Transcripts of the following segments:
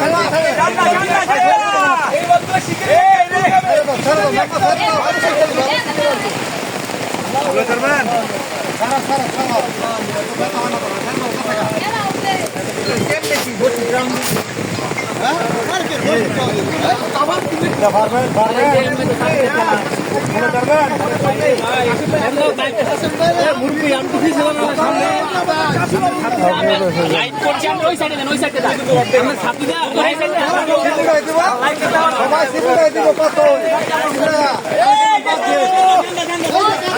ঠান্ডা ঠান্ডা ঠান্ডা এই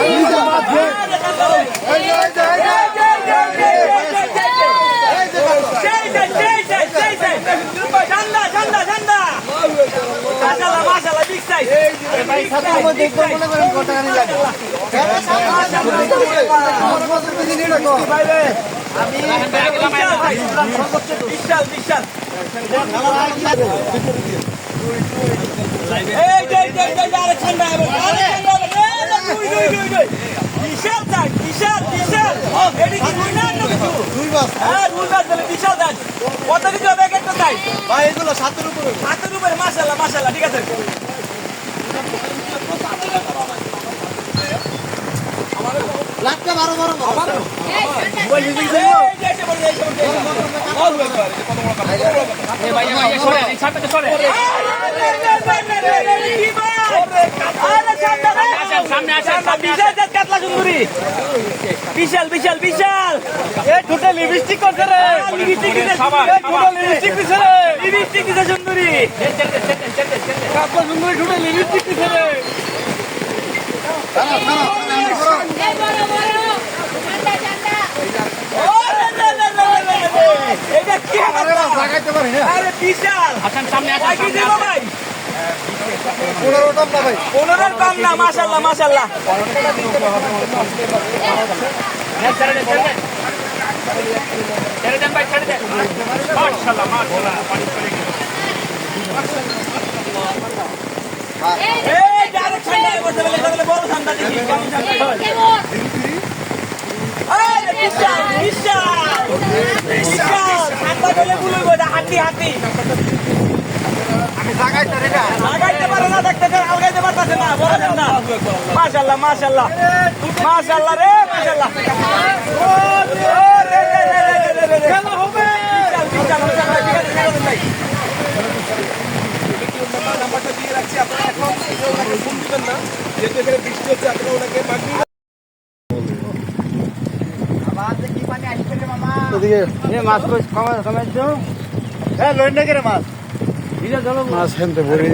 এই মাশাআল্লাহ মাশাআল্লাহ বিগ সাইজ ভাই সাথে মধ্যে মনে করেন কত টাকা লাগে বিশাল দুই বিশাল বিশাল এটি কি দুই না দুই মাস হ্যাঁ দুই বলে বিশাল সাইজ কত কিছু হবে এক একটা সাইজ ভাই এগুলো সাতের উপরে হাতের উপরে মাশাআল্লাহ মাশাআল্লাহ, ঠিক আছে। বিশাল বিশাল বিশাল এ ঠোঁটে লিপস্টিক করছে রে লিপস্টিক দিছে লিপস্টিক দিছে রে লিপস্টিক দিছে সুন্দরী কাপড় সুন্দরী ঠোঁটে লিপস্টিক দিছে রে এই বড় বড় ঠান্ডা ঠান্ডা এটা কি লাগাইতে পারি না আরে বিশাল আসেন সামনে আসেন সামনে ভাই পনেরো টাকা না ভাই পনেরোর কম না মাশাল্লাহ মাশাল্লাহ ছেড়ে দেন ছেড়ে দেন ছেড়ে দেন ভাই ছেড়ে দেন মাশাআল্লাহ মাশাআল্লাহ পানি চলে গেল এই ডাইরেক্ট ঠান্ডা বসে তাহলে বড় ঠান্ডা দেখি হাতি হাতি। লাগাইতে না লাগাইতে পারে না দেখতে আলগাইতে পারতেছে না বড় ঠান্ডা মাশাল্লাহ মাশাল্লাহ মাশাল্লাহ রে মাশাল্লাহ নাম্বারটা দিয়ে রাখছি আপনারা এখন ওনাকে ফোন দিবেন না। যেহেতু এখানে বৃষ্টি হচ্ছে আপনারা ওনাকে মাগনি মাছ মাছ? হেনতে ভরে